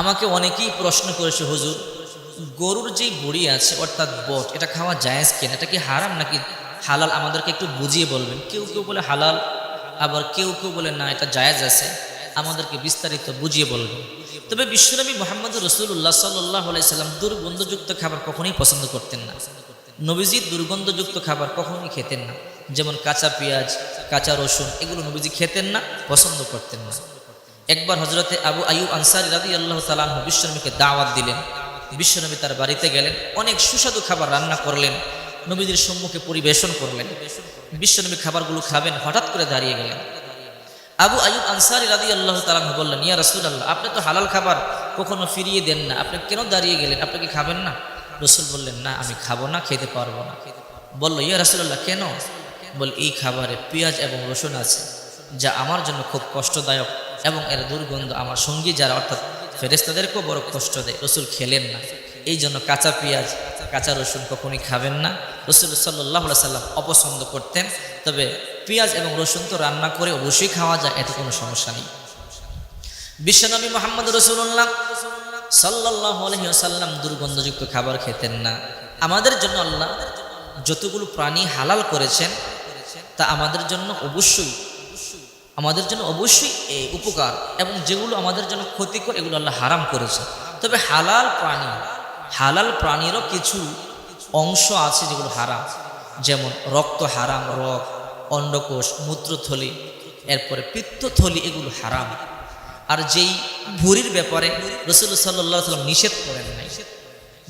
আমাকে অনেকেই প্রশ্ন করেছে, হুজুর, গরুর যেই বড়ি আছে, অর্থাৎ বট, এটা খাওয়া জায়েজ কেন? এটা কি হারাম নাকি হালাল? আমাদেরকে একটু বুঝিয়ে বলবেন। কেউ কেউ বলে হালাল, আবার কেউ কেউ বলে, না, এটা জায়েজ আছে। আমাদেরকে বিস্তারিত বুঝিয়ে বলবেন। তবে বিশ্বনবী মোহাম্মদ রসুল্লাহ সাল্লাহ সাল্লাম দুর্গন্ধযুক্ত খাবার কখনোই পছন্দ করতেন না। নবীজি দুর্গন্ধযুক্ত খাবার কখনোই খেতেন না। যেমন কাঁচা পেঁয়াজ, কাঁচা রসুন, এগুলো নবীজি খেতেন না, পছন্দ করতেন না। একবার হজরতে আবু আয়ুব আনসারি রাদি আল্লাহ তালাহ বিশ্বনবীকে দাওয়াত দিলেন। বিশ্বনবী তার বাড়িতে গেলেন, অনেক সুস্বাদু খাবার রান্না করলেন, নবীদের সম্মুখে পরিবেশন করলেন। বিশ্বনবী খাবারগুলো খাবেন, হঠাৎ করে দাঁড়িয়ে গেলেন। আবু আয়ুব আনসারি রাদি আল্লাহ তালাহ বললেন, ইয়া রসুল আল্লাহ আপনি তো হালাল খাবার কখনো ফিরিয়ে দেন না। আপনি কেন দাঁড়িয়ে গেলেন? আপনি কি খাবেন না? রসুল বললেন, না, আমি খাব না, খেতে পারব না। বলল, ইয়া রসুল্লাহ কেন? বল, এই খাবারে পেঁয়াজ এবং রসুন আছে। যা আমার জন্য খুব কষ্টদায়ক এবং এর দুর্গন্ধ আমার সঙ্গী যারা, অর্থাৎ ফেরেস্তাদেরকেও বড় কষ্ট দেয়। রসুল খেলেন না। এই জন্য কাঁচা পেঁয়াজ, কাঁচা রসুন কখনই খাবেন না। রসুল সাল্লাহ সাল্লাম অপছন্দ করতেন। তবে পেঁয়াজ এবং রসুন তো রান্না করে অবশ্যই খাওয়া যায়, এতে কোনো সমস্যা নেই। বিশ্বনবী মোহাম্মদ রসুল্লাহ সাল্লাহ আলহিহাসাল্লাম দুর্গন্ধযুক্ত খাবার খেতেন না। আমাদের জন্য আল্লাহ যতগুলো প্রাণী হালাল করেছেন, তা আমাদের জন্য অবশ্যই আমাদের জন্য অবশ্যই এই উপকার এবং যেগুলো আমাদের জন্য ক্ষতিকর, এগুলো আল্লাহ হারাম করেছে। তবে হালাল প্রাণী, হালাল প্রাণীরও কিছু অংশ আছে যেগুলো হারাম। যেমন রক্ত হারাম রক অন্ডকোষ, মূত্রথলি, এরপরে পিত্তথলি, এগুলো হারাম। আর যেই ভুরির ব্যাপারে রসুল সাল্লাহ সাল্লাম নিষেধ করেন নাই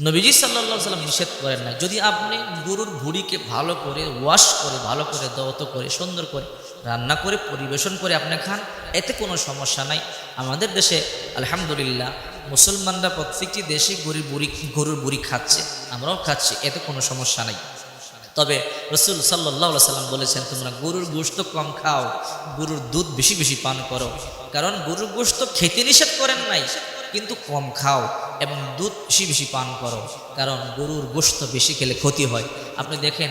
নবীজি সাল্লাহ সাল্লাম নিষেধ করেন না যদি আপনি গরুর ভুড়িকে ভালো করে ওয়াশ করে, ভালো করে দত করে, সুন্দর করে রান্না করে, পরিবেশন করে আপনি খান, এতে কোনো সমস্যা নাই। আমাদের দেশে আলহামদুলিল্লাহ মুসলমানরা প্রত্যেকটি দেশে গরুর বুড়ি গরুর বুড়ি খাচ্ছে, আমরাও খাচ্ছি, এতে কোনো সমস্যা নাই। তবে রসুল সাল্লাহ সাল্লাম বলেছেন, তোমরা গরুর গোস্ত কম খাও, গরুর দুধ বেশি বেশি পান করো। কারণ গরুর গোস্ত খেতে নিষেধ করেন নাই, কিন্তু কম খাও। এবং দুধ বেশি বেশি পান করো, কারণ গরুর গোস্ত বেশি খেলে ক্ষতি হয়। আপনি দেখেন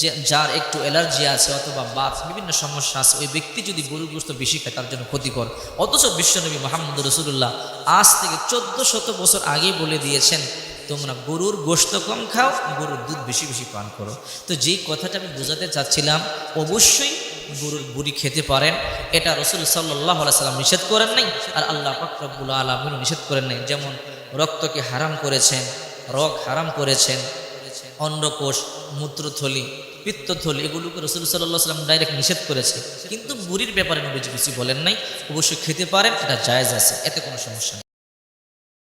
যে যার একটু অ্যালার্জি আছে অথবা বাত, বিভিন্ন সমস্যা আছে, ওই ব্যক্তি যদি গরুর গোস্ত বেশি খায়, তার জন্য ক্ষতিকর। অথচ বিশ্বনবী মোহাম্মদ রসুল্লাহ আজ থেকে চোদ্দ শত বছর আগে বলে দিয়েছেন, তোমরা গরুর গোস্ত কম খাও, গরুর দুধ বেশি বেশি পান করো। তো যেই কথাটা আমি বোঝাতে চাচ্ছিলাম, অবশ্যই গরুর বুড়ি খেতে পারেন, এটা রসুল সাল্লাহ সাল্লাম নিষেধ করেন নাই, আর আল্লাহ ফকরবুল আলমিন নিষেধ করেন নাই। যেমন রক্তকে হারাম করেছেন রক হারাম করেছেন, অন্ডকোষ, মূত্রথলি, পিত্তথলি, এগুলোকে রসুল সাল্লাহ সাল্লাম ডাইরেক্ট নিষেধ করেছে। কিন্তু বুড়ির ব্যাপারে নবীজি কিছু বলেন নাই, অবশ্যই খেতে পারেন, এটা জায়জ আছে, এতে কোনো সমস্যা নেই।